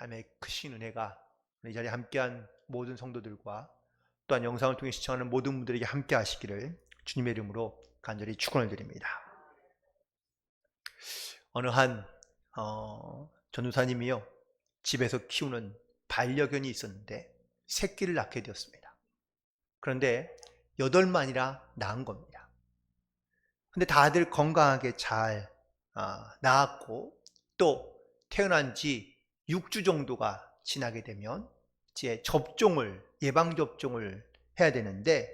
하나님의 크신 은혜가 이 자리에 함께한 모든 성도들과 또한 영상을 통해 시청하는 모든 분들에게 함께 하시기를 주님의 이름으로 간절히 축원을 드립니다. 어느 한 어, 전도사님이요 집에서 키우는 반려견이 있었는데 새끼를 낳게 되었습니다. 그런데 여덟만이나 낳은 겁니다. 근데 다들 건강하게 잘 아, 낳았고 또 태어난 지 6주 정도가 지나게 되면 이제 접종을 예방 접종을 해야 되는데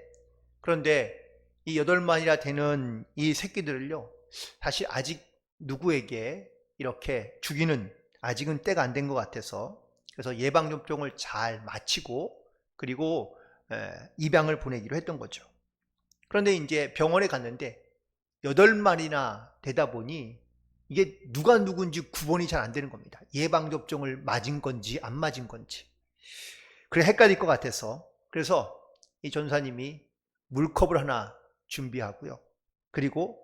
그런데 이 여덟 마리나 되는 이 새끼들을요 사실 아직 누구에게 이렇게 주기는 아직은 때가 안 된 것 같아서 그래서 예방 접종을 잘 마치고 그리고 에, 입양을 보내기로 했던 거죠. 그런데 이제 병원에 갔는데 여덟 마리나 되다 보니 이게 누가 누군지 구분이 잘 안 되는 겁니다. 예방 접종을 맞은 건지 안 맞은 건지. 그래 헷갈릴 것 같아서 그래서 이 전사님이 물컵을 하나 준비하고요. 그리고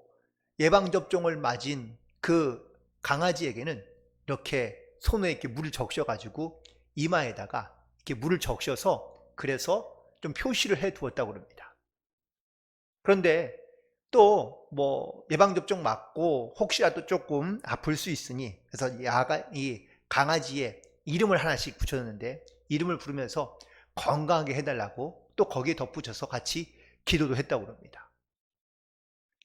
예방 접종을 맞은 그 강아지에게는 이렇게 손에 이렇게 물을 적셔 가지고 이마에다가 이렇게 물을 적셔서 그래서 좀 표시를 해 두었다고 그럽니다. 그런데 또 뭐 예방 접종 맞고 혹시라도 조금 아플 수 있으니 그래서 야가 이 강아지의 이름을 하나씩 붙였는데 이름을 부르면서 건강하게 해달라고 또 거기에 덧붙여서 같이 기도도 했다고 그럽니다.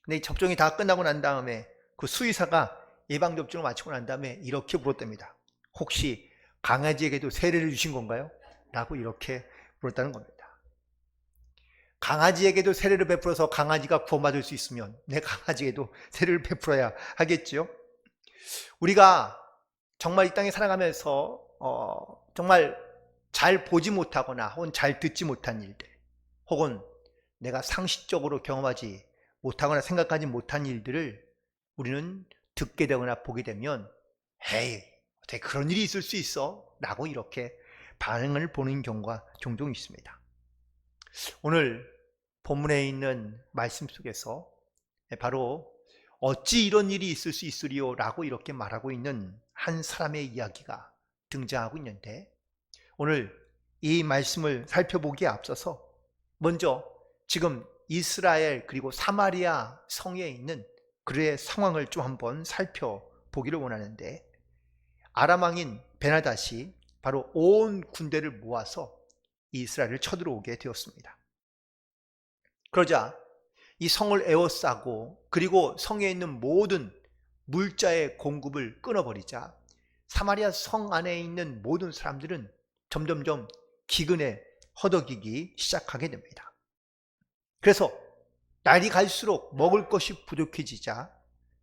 근데 이 접종이 다 끝나고 난 다음에 그 수의사가 예방 접종을 마치고 난 다음에 이렇게 물었답니다. 혹시 강아지에게도 세례를 주신 건가요? 라고 이렇게 물었다는 겁니다. 강아지에게도 세례를 베풀어서 강아지가 구원받을 수 있으면 내 강아지에도 세례를 베풀어야 하겠죠. 우리가 정말 이 땅에 살아가면서 어, 정말 잘 보지 못하거나 혹은 잘 듣지 못한 일들 혹은 내가 상식적으로 경험하지 못하거나 생각하지 못한 일들을 우리는 듣게 되거나 보게 되면 에이 어떻게 그런 일이 있을 수 있어? 라고 이렇게 반응을 보는 경우가 종종 있습니다. 오늘 본문에 있는 말씀 속에서 바로 어찌 이런 일이 있을 수 있으리요 라고 이렇게 말하고 있는 한 사람의 이야기가 등장하고 있는데 오늘 이 말씀을 살펴보기에 앞서서 먼저 지금 이스라엘 그리고 사마리아 성에 있는 그의 상황을 좀 한번 살펴보기를 원하는데 아람 왕인 베나다시 바로 온 군대를 모아서 이스라엘을 쳐들어오게 되었습니다. 그러자 이 성을 에워싸고 그리고 성에 있는 모든 물자의 공급을 끊어버리자 사마리아 성 안에 있는 모든 사람들은 점점점 기근에 허덕이기 시작하게 됩니다. 그래서 날이 갈수록 먹을 것이 부족해지자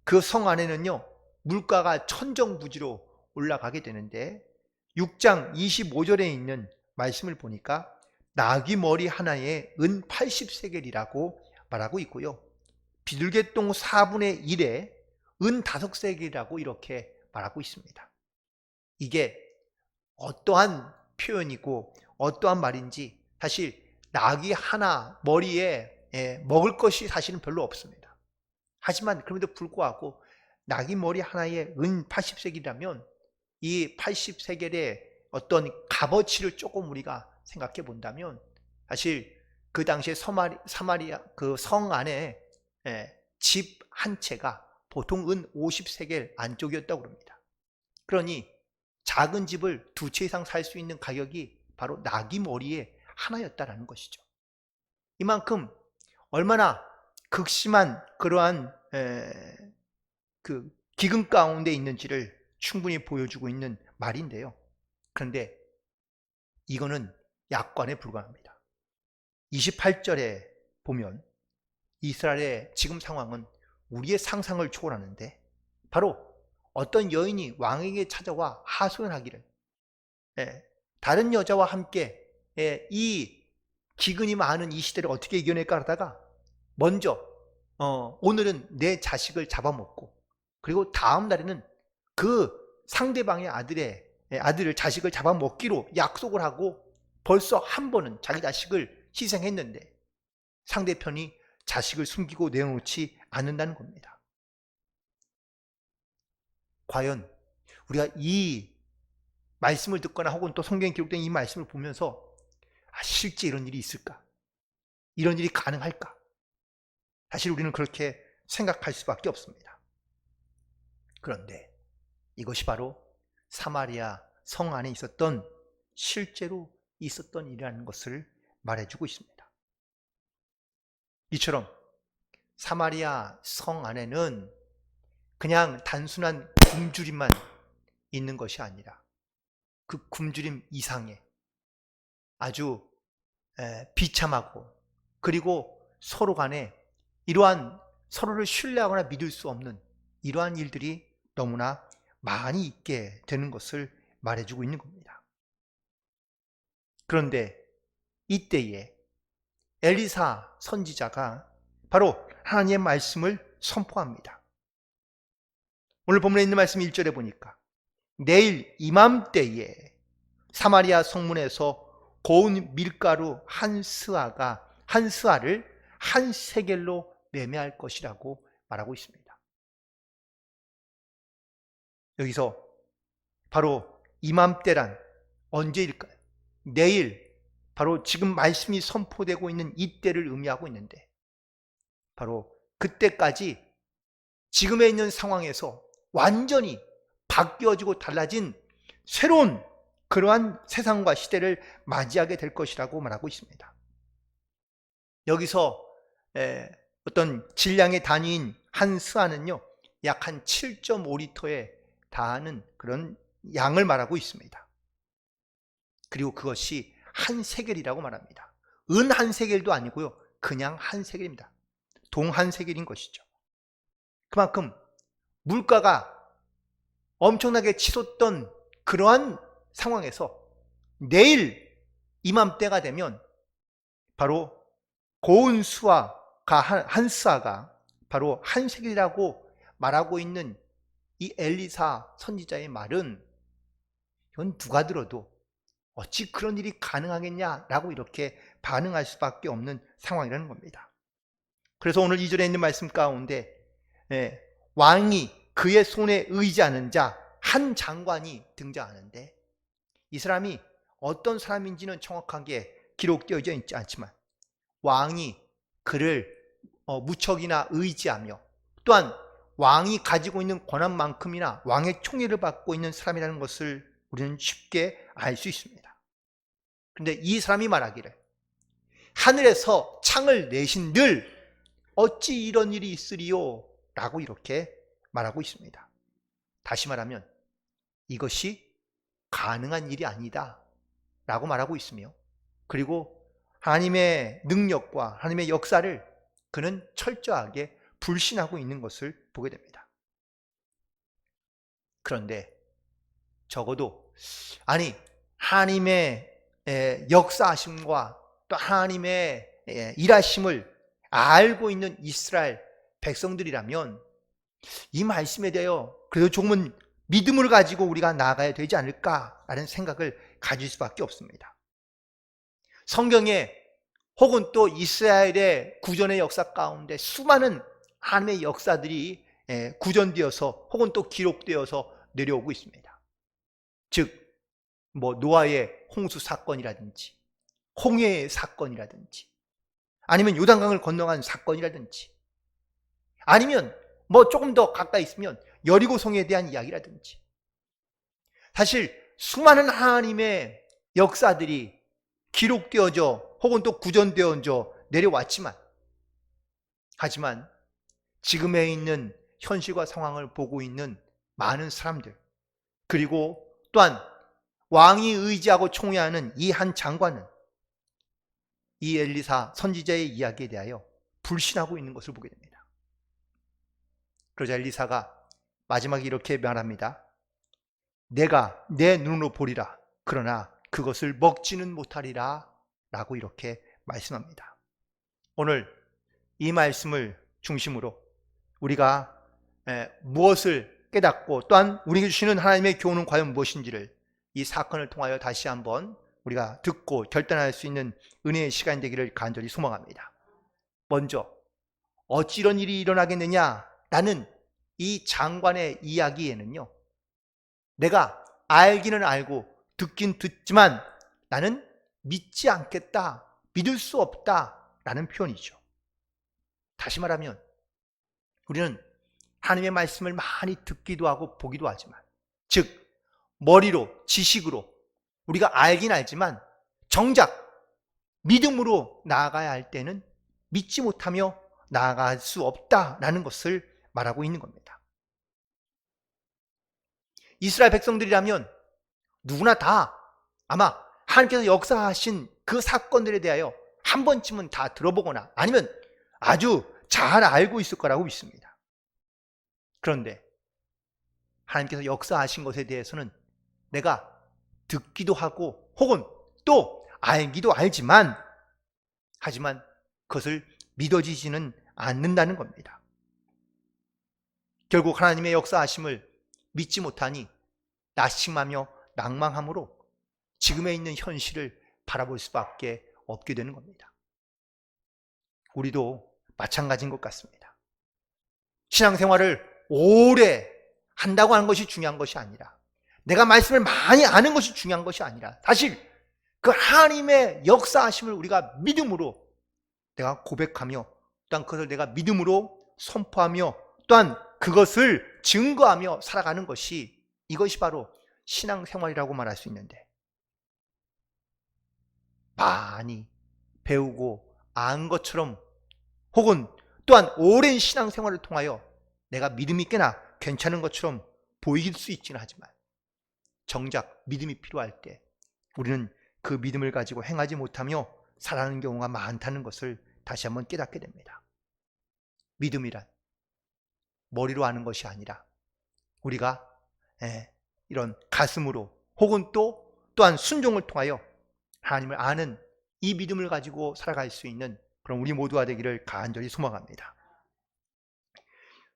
그 성 안에는요 물가가 천정부지로 올라가게 되는데 6장 25절에 있는 말씀을 보니까 나귀 머리 하나에 은 80세겔이라고 말하고 있고요. 비둘개똥 4분의 1에 은 5세겔이라고 이렇게 말하고 있습니다. 이게 어떠한 표현이고 어떠한 말인지 사실 나귀 하나 머리에 예, 먹을 것이 사실은 별로 없습니다. 하지만 그럼에도 불구하고 나귀 머리 하나에 은 80세겔이라면 이 80세겔의 어떤 값어치를 조금 우리가 생각해 본다면 사실 그 당시에 서마리, 사마리아 그 성 안에 예, 집한 채가 보통 은 50세겔 안쪽이었다고 그럽니다. 그러니 작은 집을 두 채 이상 살 수 있는 가격이 바로 나귀 머리에 하나였다라는 것이죠. 이만큼 얼마나 극심한 그러한 에, 그 기근 가운데 있는지를 충분히 보여주고 있는 말인데요. 그런데 이거는 약관에 불과합니다. 28절에 보면 이스라엘의 지금 상황은 우리의 상상을 초월하는데 바로 어떤 여인이 왕에게 찾아와 하소연하기를 예, 다른 여자와 함께 예, 이 기근이 많은 이 시대를 어떻게 이겨낼까 하다가 먼저 어, 오늘은 내 자식을 잡아먹고 그리고 다음 날에는 그 상대방의 아들의 예, 아들을 자식을 잡아먹기로 약속을 하고 벌써 한 번은 자기 자식을 희생했는데 상대편이 자식을 숨기고 내어놓지 않는다는 겁니다. 과연 우리가 이 말씀을 듣거나 혹은 또 성경에 기록된 이 말씀을 보면서 아, 실제 이런 일이 있을까? 이런 일이 가능할까? 사실 우리는 그렇게 생각할 수밖에 없습니다. 그런데 이것이 바로 사마리아 성 안에 있었던 실제로 있었던 일이라는 것을 말해주고 있습니다. 이처럼 사마리아 성 안에는 그냥 단순한 굶주림만 있는 것이 아니라 그 굶주림 이상의 아주 비참하고 그리고 서로 간에 이러한 서로를 신뢰하거나 믿을 수 없는 이러한 일들이 너무나 많이 있게 되는 것을 말해주고 있는 겁니다. 그런데 이때에 엘리사 선지자가 바로 하나님의 말씀을 선포합니다. 오늘 본문에 있는 말씀 1절에 보니까 내일 이맘때에 사마리아 성문에서 고운 밀가루 한 스아가 한 스아를 한 세겔로 매매할 것이라고 말하고 있습니다. 여기서 바로 이맘때란 언제일까요? 내일 바로 지금 말씀이 선포되고 있는 이때를 의미하고 있는데 바로 그때까지 지금에 있는 상황에서 완전히 바뀌어지고 달라진 새로운 그러한 세상과 시대를 맞이하게 될 것이라고 말하고 있습니다. 여기서 어떤 질량의 단위인 한 스아는요, 약 한 7.5리터에 다하는 그런 양을 말하고 있습니다. 그리고 그것이 한 세겔이라고 말합니다. 은 한 세겔도 아니고요. 그냥 한 세겔입니다. 동 한 세겔인 것이죠. 그만큼 물가가 엄청나게 치솟던 그러한 상황에서 내일 이맘때가 되면 바로 고운 수아가 한 수아가 바로 한 세겔이라고 말하고 있는 이 엘리사 선지자의 말은 이건 누가 들어도 어찌 그런 일이 가능하겠냐라고 이렇게 반응할 수밖에 없는 상황이라는 겁니다. 그래서 오늘 이절에 있는 말씀 가운데 예, 왕이 그의 손에 의지하는 자 한 장관이 등장하는데 이 사람이 어떤 사람인지는 정확하게 기록되어져 있지 않지만 왕이 그를 어, 무척이나 의지하며 또한 왕이 가지고 있는 권한만큼이나 왕의 총애를 받고 있는 사람이라는 것을 우리는 쉽게 알 수 있습니다. 근데 이 사람이 말하기를 하늘에서 창을 내신 늘 어찌 이런 일이 있으리요? 라고 이렇게 말하고 있습니다. 다시 말하면 이것이 가능한 일이 아니다. 라고 말하고 있으며 그리고 하나님의 능력과 하나님의 역사를 그는 철저하게 불신하고 있는 것을 보게 됩니다. 그런데 적어도 아니 하나님의 역사하심과 또 하나님의 일하심을 알고 있는 이스라엘 백성들이라면 이 말씀에 대하여 그래도 조금은 믿음을 가지고 우리가 나아가야 되지 않을까라는 생각을 가질 수밖에 없습니다. 성경에 혹은 또 이스라엘의 구전의 역사 가운데 수많은 하나님의 역사들이 구전되어서 혹은 또 기록되어서 내려오고 있습니다. 즉, 뭐 노아의 홍수 사건이라든지 홍해의 사건이라든지 아니면 요단강을 건너간 사건이라든지 아니면 뭐 조금 더 가까이 있으면 여리고성에 대한 이야기라든지. 사실 수많은 하나님의 역사들이 기록되어져 혹은 또 구전되어져 내려왔지만 하지만 지금에 있는 현실과 상황을 보고 있는 많은 사람들 그리고 또한 왕이 의지하고 총애하는 이 한 장관은 이 엘리사 선지자의 이야기에 대하여 불신하고 있는 것을 보게 됩니다. 그러자 엘리사가 마지막에 이렇게 말합니다. 내가 내 눈으로 보리라. 그러나 그것을 먹지는 못하리라. 라고 이렇게 말씀합니다. 오늘 이 말씀을 중심으로 우리가 무엇을 깨닫고 또한 우리에게 주시는 하나님의 교훈은 과연 무엇인지를 이 사건을 통하여 다시 한번 우리가 듣고 결단할 수 있는 은혜의 시간 되기를 간절히 소망합니다. 먼저 어찌 이런 일이 일어나겠느냐라는 이 장관의 이야기에는요. 내가 알기는 알고 듣긴 듣지만 나는 믿지 않겠다, 믿을 수 없다라는 표현이죠. 다시 말하면 우리는 하나님의 말씀을 많이 듣기도 하고 보기도 하지만 즉 머리로 지식으로 우리가 알긴 알지만 정작 믿음으로 나아가야 할 때는 믿지 못하며 나아갈 수 없다라는 것을 말하고 있는 겁니다. 이스라엘 백성들이라면 누구나 다 아마 하나님께서 역사하신 그 사건들에 대하여 한 번쯤은 다 들어보거나 아니면 아주 잘 알고 있을 거라고 믿습니다. 그런데 하나님께서 역사하신 것에 대해서는 내가 듣기도 하고 혹은 또 알기도 알지만 하지만 그것을 믿어지지는 않는다는 겁니다. 결국 하나님의 역사하심을 믿지 못하니 나심하며 낭망함으로 지금에 있는 현실을 바라볼 수밖에 없게 되는 겁니다. 우리도 마찬가지인 것 같습니다. 신앙생활을 오래 한다고 하는 것이 중요한 것이 아니라 내가 말씀을 많이 아는 것이 중요한 것이 아니라 사실 그 하나님의 역사하심을 우리가 믿음으로 내가 고백하며 또한 그것을 내가 믿음으로 선포하며 또한 그것을 증거하며 살아가는 것이 이것이 바로 신앙생활이라고 말할 수 있는데 많이 배우고 안 것처럼 혹은 또한 오랜 신앙생활을 통하여 내가 믿음이 꽤나 괜찮은 것처럼 보일 수 있지는 하지만 정작 믿음이 필요할 때 우리는 그 믿음을 가지고 행하지 못하며 살아가는 경우가 많다는 것을 다시 한번 깨닫게 됩니다. 믿음이란 머리로 아는 것이 아니라 우리가 예, 이런 가슴으로 혹은 또 또한 순종을 통하여 하나님을 아는 이 믿음을 가지고 살아갈 수 있는 그런 우리 모두가 되기를 간절히 소망합니다.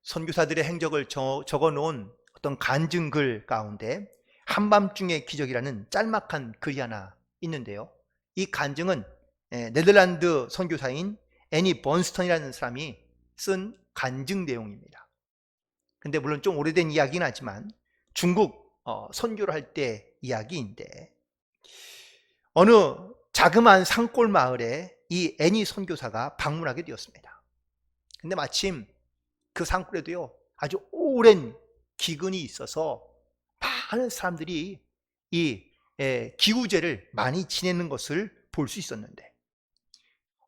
선교사들의 행적을 적어 놓은 어떤 간증글 가운데 한밤중의 기적이라는 짤막한 글이 하나 있는데요. 이 간증은 예, 네덜란드 선교사인 애니 번스턴이라는 사람이 쓴 간증 내용입니다. 근데 물론 좀 오래된 이야기는 하지만 중국 어, 선교를 할 때 이야기인데 어느 자그마한 산골 마을에 이 애니 선교사가 방문하게 되었습니다. 근데 마침 그 산골에도요 아주 오랜 기근이 있어서 많은 사람들이 이 기우제를 많이 지내는 것을 볼 수 있었는데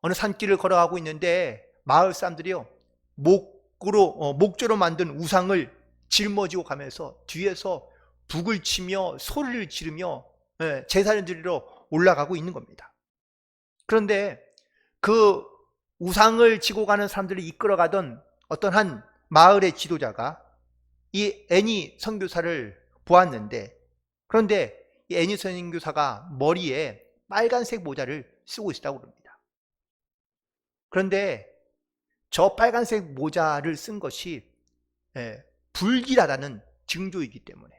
어느 산길을 걸어가고 있는데 마을 사람들이요 목으로 어, 목조로 만든 우상을 짊어지고 가면서 뒤에서 북을 치며 소리를 지르며 예, 제사를 드리러 올라가고 있는 겁니다. 그런데 그 우상을 지고 가는 사람들을 이끌어가던 어떤 한 마을의 지도자가 이 애니 선교사를 보았는데 그런데 이 애니 선교사가 머리에 빨간색 모자를 쓰고 있다고 그럽니다. 그런데 저 빨간색 모자를 쓴 것이 예, 불길하다는 징조이기 때문에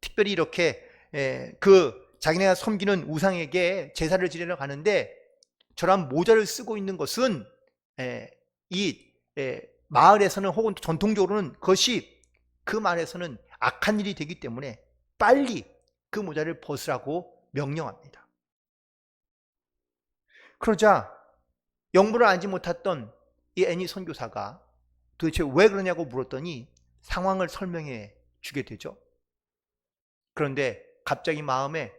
특별히 이렇게 예, 그 자기네가 섬기는 우상에게 제사를 지내러 가는데 저런 모자를 쓰고 있는 것은 예, 이 마을에서는 혹은 전통적으로는 그것이 그 마을에서는 악한 일이 되기 때문에 빨리 그 모자를 벗으라고 명령합니다. 그러자 영문을 알지 못했던 이 애니 선교사가 도대체 왜 그러냐고 물었더니 상황을 설명해 주게 되죠. 그런데 갑자기 마음에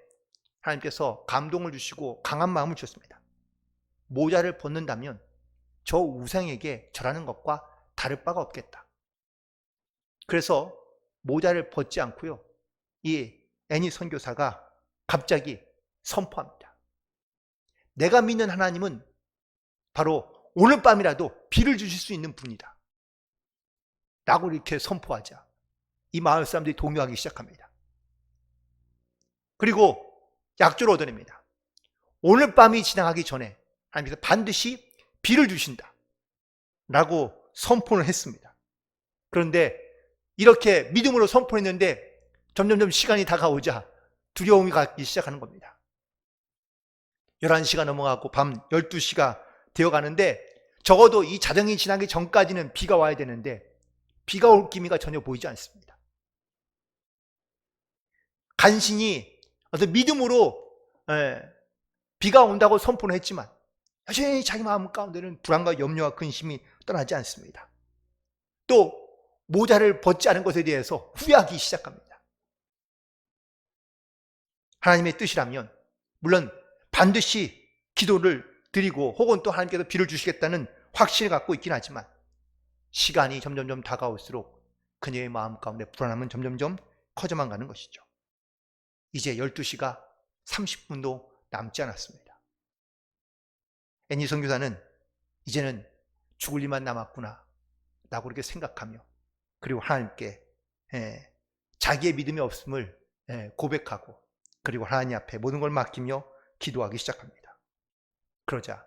하나님께서 감동을 주시고 강한 마음을 주셨습니다. 모자를 벗는다면 저 우상에게 절하는 것과 다를 바가 없겠다. 그래서 모자를 벗지 않고요. 이 애니 선교사가 갑자기 선포합니다. 내가 믿는 하나님은 바로 오늘 밤이라도 비를 주실 수 있는 분이다. 라고 이렇게 선포하자 이 마을 사람들이 동요하기 시작합니다. 그리고 약조를 얻어냅니다. 오늘 밤이 지나가기 전에 하나님께서 반드시 비를 주신다. 라고 선포를 했습니다. 그런데 이렇게 믿음으로 선포했는데 점점점 시간이 다가오자 두려움이 갖기 시작하는 겁니다. 11시가 넘어가고 밤 12시가 되어 가는데 적어도 이 자정이 지나기 전까지는 비가 와야 되는데 비가 올 기미가 전혀 보이지 않습니다. 간신히 어떤 믿음으로 예, 비가 온다고 선포는 했지만 여전히 자기 마음 가운데는 불안과 염려와 근심이 떠나지 않습니다. 또 모자를 벗지 않은 것에 대해서 후회하기 시작합니다. 하나님의 뜻이라면 물론 반드시 기도를 드리고 혹은 또 하나님께서 비를 주시겠다는 확신을 갖고 있긴 하지만 시간이 점점점 다가올수록 그녀의 마음 가운데 불안함은 점점점 커져만 가는 것이죠. 이제 12시가 30분도 남지 않았습니다. 애니 선교사는 이제는 죽을 일만 남았구나 라고 그렇게 생각하며 그리고 하나님께 예, 자기의 믿음이 없음을 예, 고백하고 그리고 하나님 앞에 모든 걸 맡기며 기도하기 시작합니다. 그러자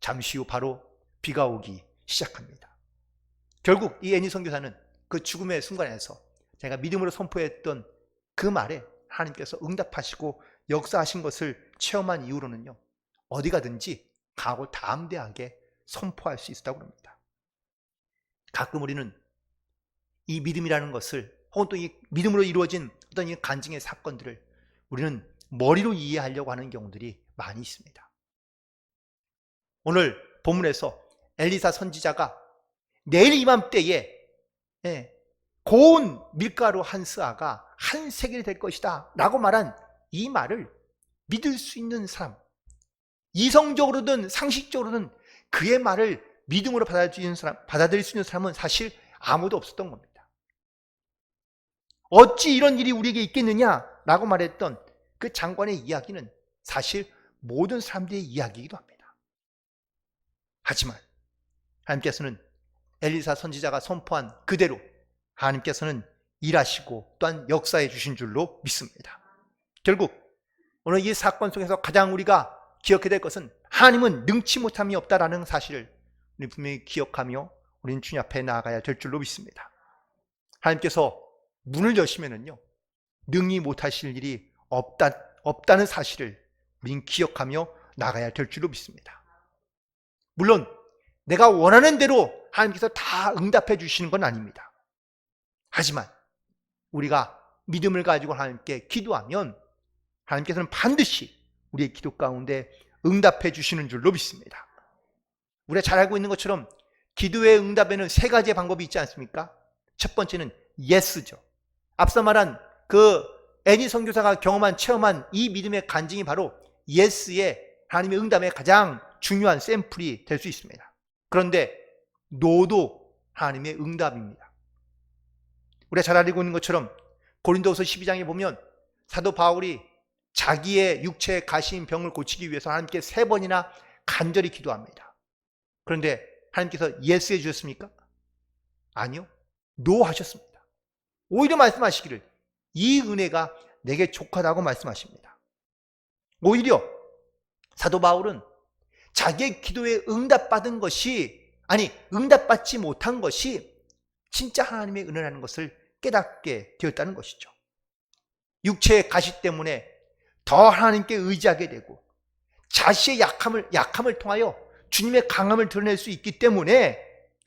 잠시 후 바로 비가 오기 시작합니다. 결국 이 애니 선교사는 그 죽음의 순간에서 제가 믿음으로 선포했던 그 말에 하나님께서 응답하시고 역사하신 것을 체험한 이후로는요 어디 가든지 가고 담대하게 선포할 수 있었다고 합니다. 가끔 우리는 이 믿음이라는 것을 혹은 또 이 믿음으로 이루어진 어떤 이 간증의 사건들을 우리는 머리로 이해하려고 하는 경우들이 많이 있습니다. 오늘 본문에서 엘리사 선지자가 내일 이맘때에 예, 고운 밀가루 한 스아가 한 세겔이 될 것이다 라고 말한 이 말을 믿을 수 있는 사람 이성적으로든 상식적으로든 그의 말을 믿음으로 받아들일 수 있는 사람, 받아들일 수 있는 사람은 사실 아무도 없었던 겁니다. 어찌 이런 일이 우리에게 있겠느냐라고 말했던 그 장관의 이야기는 사실 모든 사람들의 이야기이기도 합니다. 하지만 하나님께서는 엘리사 선지자가 선포한 그대로 하나님께서는 일하시고 또한 역사해 주신 줄로 믿습니다. 결국 오늘 이 사건 속에서 가장 우리가 기억해야 될 것은 하나님은 능치 못함이 없다라는 사실을 우리 분명히 기억하며 우리는 주님 앞에 나아가야 될 줄로 믿습니다. 하나님께서 문을 여시면은요 능히 못하실 일이 없다 없다는 사실을 우리는 기억하며 나가야 될 줄로 믿습니다. 물론 내가 원하는 대로 하나님께서 다 응답해 주시는 건 아닙니다. 하지만 우리가 믿음을 가지고 하나님께 기도하면 하나님께서는 반드시 우리의 기도 가운데 응답해 주시는 줄로 믿습니다. 우리가 잘 알고 있는 것처럼 기도의 응답에는 세 가지의 방법이 있지 않습니까? 첫 번째는 예스죠. 앞서 말한 그 애니 선교사가 경험한 체험한 이 믿음의 간증이 바로 예스의 하나님의 응답의 가장 중요한 샘플이 될 수 있습니다. 그런데 노도 하나님의 응답입니다. 우리가 잘 알고 있는 것처럼 고린도서 12장에 보면 사도 바울이 자기의 육체의 가시인 병을 고치기 위해서 하나님께 세 번이나 간절히 기도합니다. 그런데 하나님께서 예스 해 주셨습니까? 아니요. 노 하셨습니다. 오히려 말씀하시기를 이 은혜가 내게 족하다고 말씀하십니다. 오히려 사도 바울은 자기의 기도에 응답받은 것이 아니 응답받지 못한 것이 진짜 하나님의 은혜라는 것을 깨닫게 되었다는 것이죠. 육체의 가시 때문에 더 하나님께 의지하게 되고 자신의 약함을 약함을 통하여 주님의 강함을 드러낼 수 있기 때문에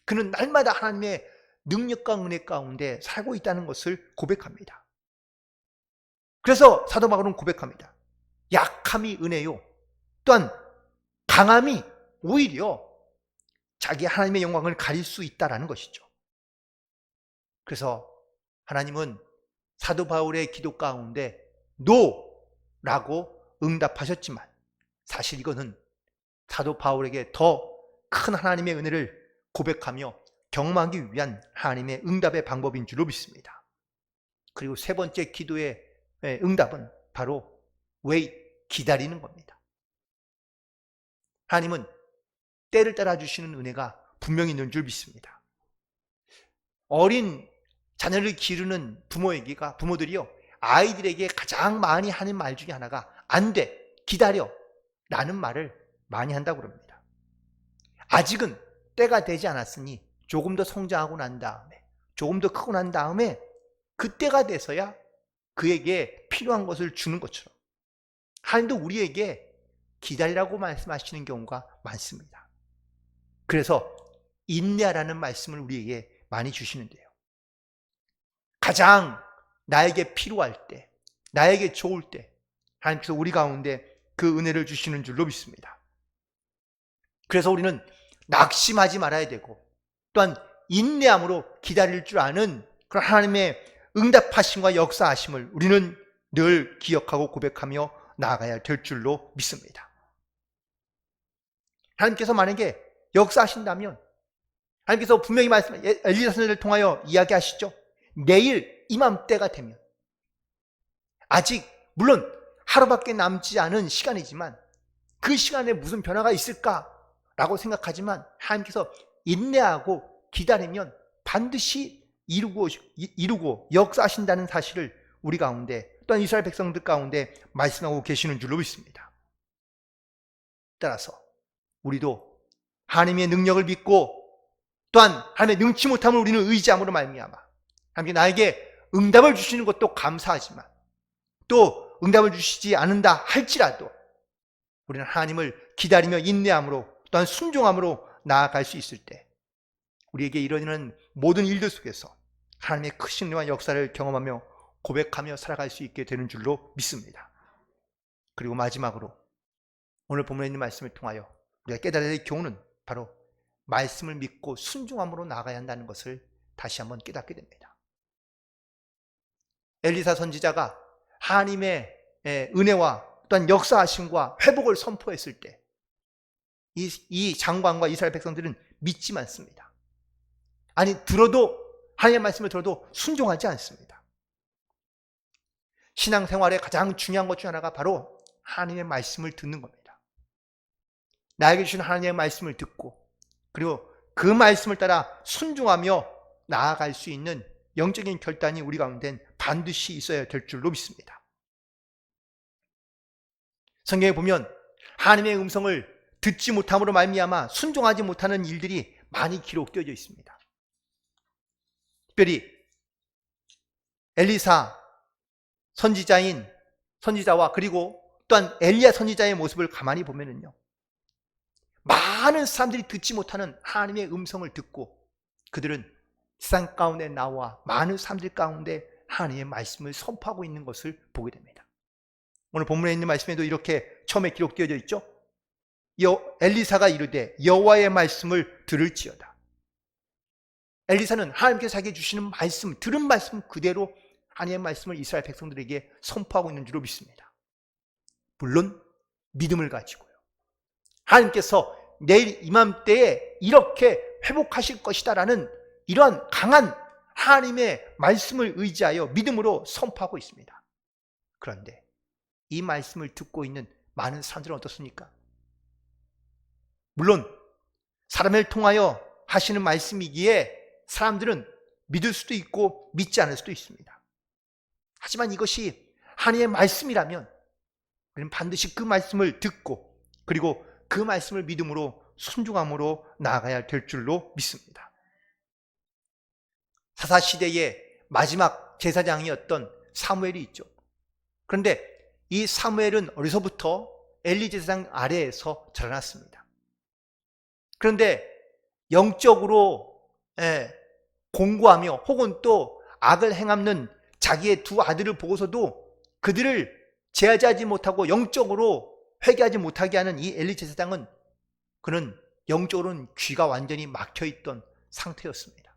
그는 날마다 하나님의 능력과 은혜 가운데 살고 있다는 것을 고백합니다. 그래서 사도 바울은 고백합니다. 약함이 은혜요. 또한 강함이 오히려 자기 하나님의 영광을 가릴 수 있다라는 것이죠. 그래서 하나님은 사도 바울의 기도 가운데 노라고 응답하셨지만 사실 이거는 사도 바울에게 더 큰 하나님의 은혜를 고백하며 경험하기 위한 하나님의 응답의 방법인 줄로 믿습니다. 그리고 세 번째 기도의 응답은 바로 왜 기다리는 겁니다. 하나님은 때를 따라 주시는 은혜가 분명히 있는 줄 믿습니다. 어린 자녀를 기르는 부모에게가 부모들이요 아이들에게 가장 많이 하는 말 중에 하나가 안 돼, 기다려 라는 말을 많이 한다고 그럽니다. 아직은 때가 되지 않았으니 조금 더 성장하고 난 다음에, 조금 더 크고 난 다음에 그때가 돼서야 그에게 필요한 것을 주는 것처럼 하나님도 우리에게 기다리라고 말씀하시는 경우가 많습니다. 그래서 인내하라는 말씀을 우리에게 많이 주시는데요. 가장 나에게 필요할 때, 나에게 좋을 때, 하나님께서 우리 가운데 그 은혜를 주시는 줄로 믿습니다. 그래서 우리는 낙심하지 말아야 되고 또한 인내함으로 기다릴 줄 아는 그런 하나님의 응답하심과 역사하심을 우리는 늘 기억하고 고백하며 나아가야 될 줄로 믿습니다. 하나님께서 만약에 역사하신다면 하나님께서 분명히 말씀 엘리사 선을 통하여 이야기하시죠. 내일 이맘때가 되면 아직 물론 하루밖에 남지 않은 시간이지만 그 시간에 무슨 변화가 있을까라고 생각하지만 하나님께서 인내하고 기다리면 반드시 이루고 이루고 역사하신다는 사실을 우리 가운데 또한 이스라엘 백성들 가운데 말씀하고 계시는 줄로 믿습니다. 따라서 우리도 하나님의 능력을 믿고 또한 하나님의 능치 못함을 우리는 의지함으로 말미암아 하나님께 나에게 응답을 주시는 것도 감사하지만 또 응답을 주시지 않는다 할지라도 우리는 하나님을 기다리며 인내함으로 또한 순종함으로 나아갈 수 있을 때 우리에게 이러는 모든 일들 속에서 하나님의 크신 은혜와 역사를 경험하며 고백하며 살아갈 수 있게 되는 줄로 믿습니다. 그리고 마지막으로 오늘 본문에 있는 말씀을 통하여 우리가 깨달아야 될 교훈은 바로 말씀을 믿고 순종함으로 나가야 한다는 것을 다시 한번 깨닫게 됩니다. 엘리사 선지자가 하나님의 예, 은혜와 또한 역사하심과 회복을 선포했을 때, 이, 이 장관과 이스라엘 백성들은 믿지 않습니다. 아니, 들어도, 하나님의 말씀을 들어도 순종하지 않습니다. 신앙생활의 가장 중요한 것 중 하나가 바로 하나님의 말씀을 듣는 겁니다. 나에게 주신 하나님의 말씀을 듣고, 그리고 그 말씀을 따라 순종하며 나아갈 수 있는 영적인 결단이 우리 가운데 반드시 있어야 될 줄로 믿습니다. 성경에 보면 하나님의 음성을 듣지 못함으로 말미암아 순종하지 못하는 일들이 많이 기록되어 있습니다. 특별히 엘리사 선지자인 선지자와 그리고 또한 엘리야 선지자의 모습을 가만히 보면은요. 많은 사람들이 듣지 못하는 하나님의 음성을 듣고 그들은 세상 가운데 나와 많은 사람들 가운데 하나님의 말씀을 선포하고 있는 것을 보게 됩니다. 오늘 본문에 있는 말씀에도 이렇게 처음에 기록되어 있죠. 여, 엘리사가 이르되 여호와의 말씀을 들을지어다. 엘리사는 하나님께서 자기에 주시는 말씀, 들은 말씀 그대로 하나님의 말씀을 이스라엘 백성들에게 선포하고 있는 줄로 믿습니다. 물론 믿음을 가지고요. 하나님께서 내일 이맘때에 이렇게 회복하실 것이다라는 이러한 강한 하나님의 말씀을 의지하여 믿음으로 선포하고 있습니다. 그런데 이 말씀을 듣고 있는 많은 사람들은 어떻습니까? 물론 사람을 통하여 하시는 말씀이기에 사람들은 믿을 수도 있고 믿지 않을 수도 있습니다. 하지만 이것이 하나님의 말씀이라면 우리는 반드시 그 말씀을 듣고 그리고 그 말씀을 믿음으로 순종함으로 나아가야 될 줄로 믿습니다. 사사 시대의 마지막 제사장이었던 사무엘이 있죠. 그런데 이 사무엘은 어디서부터 엘리 제사장 아래에서 자라났습니다. 그런데 영적으로 예, 공고하며 혹은 또 악을 행함는 자기의 두 아들을 보고서도 그들을 제하지 못하고 영적으로 회개하지 못하게 하는 이 엘리 제사장은 그는 영적으로는 귀가 완전히 막혀 있던 상태였습니다.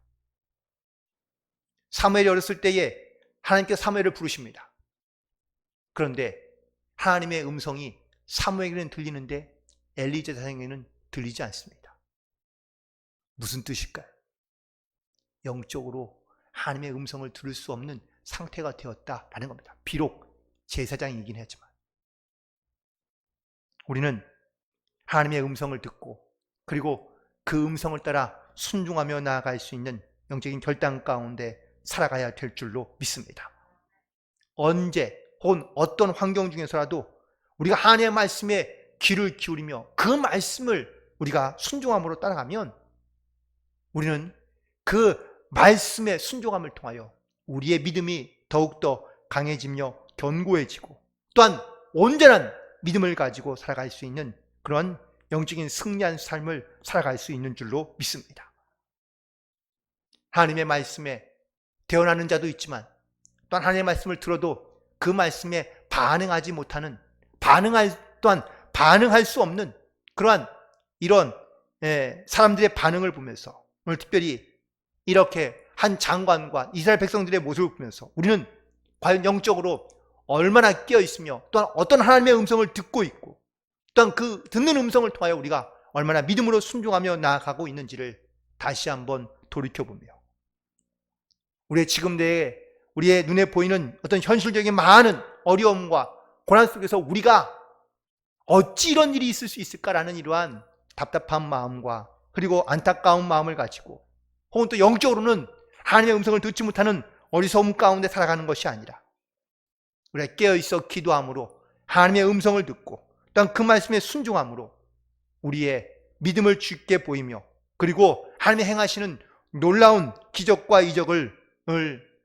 사무엘이 어렸을 때에 하나님께서 사무엘을 부르십니다. 그런데 하나님의 음성이 사무엘에게는 들리는데 엘리 제사장에게는 들리지 않습니다. 무슨 뜻일까요? 영적으로 하나님의 음성을 들을 수 없는 상태가 되었다라는 겁니다. 비록 제사장이긴 하지만 우리는 하나님의 음성을 듣고 그리고 그 음성을 따라 순종하며 나아갈 수 있는 영적인 결단 가운데 살아가야 될 줄로 믿습니다. 언제 혹은 어떤 환경 중에서라도 우리가 하나님의 말씀에 귀를 기울이며 그 말씀을 우리가 순종함으로 따라가면 우리는 그 말씀의 순종함을 통하여 우리의 믿음이 더욱더 강해지며 견고해지고 또한 온전한 믿음을 가지고 살아갈 수 있는 그런 영적인 승리한 삶을 살아갈 수 있는 줄로 믿습니다. 하나님의 말씀에 태어나는 자도 있지만 또한 하나님의 말씀을 들어도 그 말씀에 반응하지 못하는 반응할 또한 반응할 수 없는 그러한 이런 예, 사람들의 반응을 보면서 오늘 특별히 이렇게 한 장관과 이스라엘 백성들의 모습을 보면서 우리는 과연 영적으로 얼마나 깨어 있으며 또한 어떤 하나님의 음성을 듣고 있고 또한 그 듣는 음성을 통하여 우리가 얼마나 믿음으로 순종하며 나아가고 있는지를 다시 한번 돌이켜보며 우리의 지금 내에 우리의 눈에 보이는 어떤 현실적인 많은 어려움과 고난 속에서 우리가 어찌 이런 일이 있을 수 있을까라는 이러한 답답한 마음과 그리고 안타까운 마음을 가지고 혹은 또 영적으로는 하나님의 음성을 듣지 못하는 어리석음 가운데 살아가는 것이 아니라 우리가 깨어있어 기도함으로 하나님의 음성을 듣고 또한 그 말씀에 순종함으로 우리의 믿음을 죽게 보이며 그리고 하나님의 행하시는 놀라운 기적과 이적을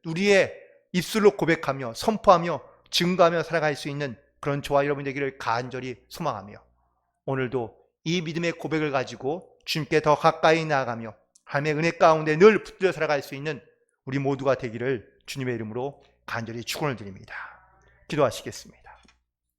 우리의 입술로 고백하며 선포하며 증거하며 살아갈 수 있는 그런 저와 여러분 되기를 간절히 소망하며 오늘도 이 믿음의 고백을 가지고 주님께 더 가까이 나아가며 하나님의 은혜 가운데 늘 붙들려 살아갈 수 있는 우리 모두가 되기를 주님의 이름으로 간절히 축원을 드립니다. 기도하시겠습니다.